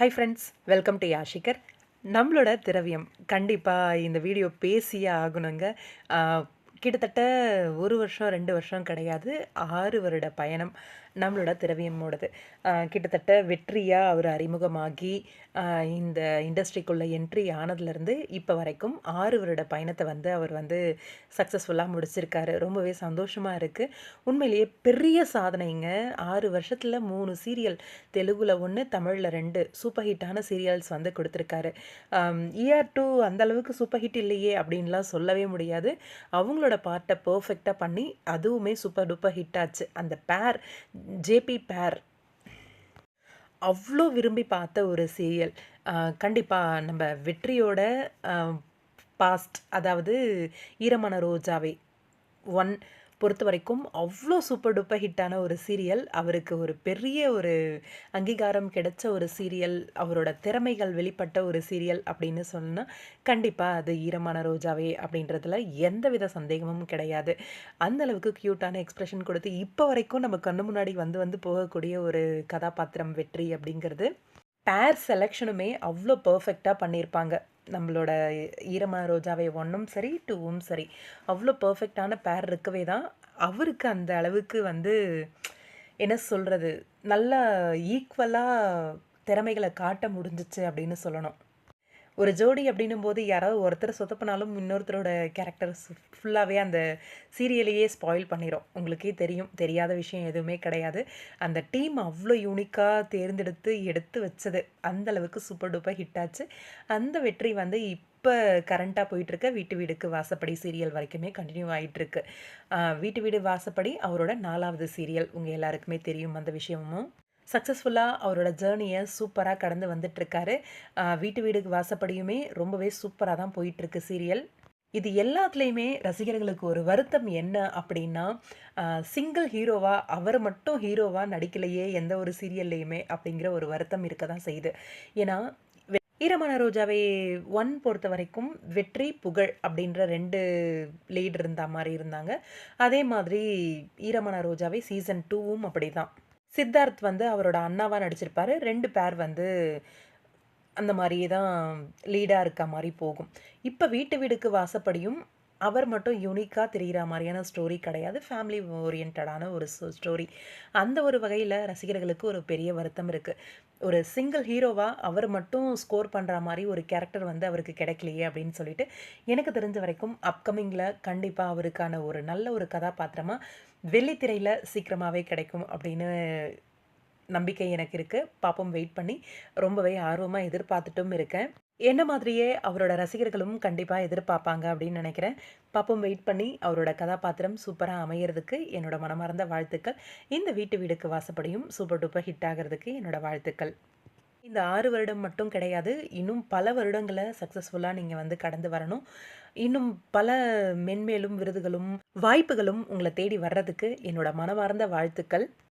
Hi friends welcome to யாஷிகர் நம்மளோட திரவியம். கண்டிப்பாக இந்த வீடியோ பேசியே ஆகணுங்க. கிட்டத்தட்ட ஒரு வருஷம் ரெண்டு வருஷம் கிடையாது. ஆறு வருட பயணம் நம்மளோட திரவியமோடது. கிட்டத்தட்ட வெற்றியாக அவர் அறிமுகமாகி இந்த இண்டஸ்ட்ரிக்குள்ளே என்ட்ரி ஆனதுலேருந்து இப்போ வரைக்கும் ஆறு வருட பயணத்தை வந்து அவர் வந்து சக்ஸஸ்ஃபுல்லாக முடிச்சிருக்காரு. ரொம்பவே சந்தோஷமாக இருக்குது உண்மையிலேயே பெரிய சாதனைங்க. ஆறு வருஷத்தில் மூணு சீரியல் தெலுங்கில் ஒன்று தமிழில் ரெண்டு சூப்பர் ஹிட்டான சீரியல்ஸ் வந்து கொடுத்துருக்காரு. இயர் டூ அந்தளவுக்கு சூப்பர் ஹிட் இல்லையே அப்படின்லாம் சொல்லவே முடியாது. அவங்களோட பாட்டை பர்ஃபெக்டாக பண்ணி அதுவுமே சூப்பர் டூப்பர் ஹிட் ஆச்சு. அந்த பேர் ஜேபி பேர் அவ்வளோ விரும்பி பார்த்த ஒரு சீரியல் கண்டிப்பாக நம்ம வெற்றியோட பாஸ்ட் அதாவது ஈரமான ரோஜாவே ஒன் பொறுத்த வரைக்கும் அவ்வளோ சூப்பர் டூப்பர் ஹிட்டான ஒரு சீரியல். அவருக்கு ஒரு பெரிய ஒரு அங்கீகாரம் கிடைச்ச ஒரு சீரியல். அவரோட திறமைகள் வெளிப்பட்ட ஒரு சீரியல் அப்படின்னு சொன்னால் கண்டிப்பாக அது ஈரமான ரோஜாவே அப்படின்றதுல எந்தவித சந்தேகமும் கிடையாது. அந்த அளவுக்கு க்யூட்டான எக்ஸ்பிரஷன் கொடுத்து இப்போ வரைக்கும் நம்ம கண்ணு முன்னாடி வந்து வந்து போகக்கூடிய ஒரு கதாபாத்திரம் வெற்றி அப்படிங்கிறது பேர் செலெக்ஷனுமே அவ்வளோ பர்ஃபெக்டாக பண்ணியிருப்பாங்க நம்மளோட ஈரமான ரோஜாவை ஒன்றும் சரி டூவும் சரி. அவ்வளோ பர்ஃபெக்டான பேர் இருக்கவே தான் அவருக்கு அந்த அளவுக்கு வந்து என்ன சொல்கிறது நல்லா ஈக்குவலாக திறமைகளை காட்ட முடிஞ்சிச்சு அப்படின்னு சொல்லணும். ஒரு ஜோடி அப்படின்னும் போது யாராவது ஒருத்தர் சொத்தப்பினாலும் இன்னொருத்தரோட கேரக்டர் ஃபுல்லாகவே அந்த சீரியலையே ஸ்பாயில் பண்ணிடும் உங்களுக்கே தெரியும். தெரியாத விஷயம் எதுவுமே கிடையாது. அந்த டீம் அவ்வளோ யூனிக்காக தேர்ந்தெடுத்து எடுத்து வச்சது. அந்தளவுக்கு சூப்பர் டூப்பர் ஹிட் ஆச்சு. அந்த வெற்றி வந்து இப்போ கரண்ட்டாக போயிட்டுருக்க. வீட்டு வீடுக்கு வாசப்படி சீரியல் வரைக்குமே கண்டினியூ ஆகிட்டுருக்கு வீட்டு வீடு வாசப்படி அவரோட நாலாவது சீரியல் உங்கள் எல்லாருக்குமே தெரியும் அந்த விஷயமும். சக்ஸஸ்ஃபுல்லாக அவரோட ஜேர்னியை சூப்பராக கடந்து வந்துட்டுருக்காரு வீட்டு வீடுக்கு வாசப்படியுமே ரொம்பவே சூப்பராக தான் போயிட்டுருக்கு சீரியல். இது எல்லாத்துலேயுமே ரசிகர்களுக்கு ஒரு வருத்தம் என்ன அப்படின்னா சிங்கிள் ஹீரோவாக அவர் மட்டும் ஹீரோவாக நடிக்கலையே எந்த ஒரு சீரியல்லையுமே அப்படிங்கிற ஒரு வருத்தம் இருக்க தான் செய்யுது ஏன்னா ஈரமான ரோஜாவை ஒன் பொறுத்த வரைக்கும் வெற்றி புகழ் அப்படின்ற ரெண்டு லீட் இருந்த மாதிரி இருந்தாங்க. அதே மாதிரி ஈரமான ரோஜாவை சீசன் டூவும் அப்படி தான் சித்தார்த் வந்து அவரோட அண்ணாவாக நடிச்சிருப்பார். ரெண்டு பேர் வந்து அந்த மாதிரியே தான் லீடாக இருக்க மாதிரி போகும். இப்போ வீட்டு வீடுக்கு வாசப்படியும் அவர் மட்டும் யூனிக்காக தெரிகிற மாதிரியான ஸ்டோரி கிடையாது. ஃபேமிலி ஓரியன்டான ஒரு ஸ்டோரி அந்த ஒரு வகையில் ரசிகர்களுக்கு ஒரு பெரிய வருத்தம் இருக்குது ஒரு சிங்கிள் ஹீரோவாக அவர் மட்டும் ஸ்கோர் பண்ணுற மாதிரி ஒரு கேரக்டர் வந்து அவருக்கு கிடைக்கலையே அப்படின்னு சொல்லிட்டு எனக்கு தெரிஞ்ச வரைக்கும் அப்கமிங்கில் கண்டிப்பாக அவருக்கான ஒரு நல்ல ஒரு கதாபாத்திரமாக வெள்ளித்திரையில் சீக்கிரமாகவே கிடைக்கும் அப்படின்னு நம்பிக்கை எனக்கு இருக்குது பாப்போம் வெயிட் பண்ணி ரொம்பவே ஆர்வமாக எதிர்பார்த்துட்டும் இருக்கேன். என்ன மாதிரியே அவரோட ரசிகர்களும் கண்டிப்பாக எதிர்பார்ப்பாங்க அப்படின்னு நினைக்கிறேன். பாப்போம் வெயிட் பண்ணி அவரோட கதாபாத்திரம் சூப்பராக அமையிறதுக்கு என்னோட மனமார்ந்த வாழ்த்துக்கள். இந்த வீட்டு வீடுக்கு வாசப்படியும் சூப்பர் டூப்பர் ஹிட் ஆகிறதுக்கு என்னோட வாழ்த்துக்கள். இந்த ஆறு வருடம் மட்டும் கிடையாது இன்னும் பல வருடங்களை சக்ஸஸ்ஃபுல்லாக நீங்கள் வந்து கடந்து வரணும். இன்னும் பல மென்மேலும் விருதுகளும் வாய்ப்புகளும் உங்களை தேடி வர்றதுக்கு என்னோட மனமார்ந்த வாழ்த்துக்கள்.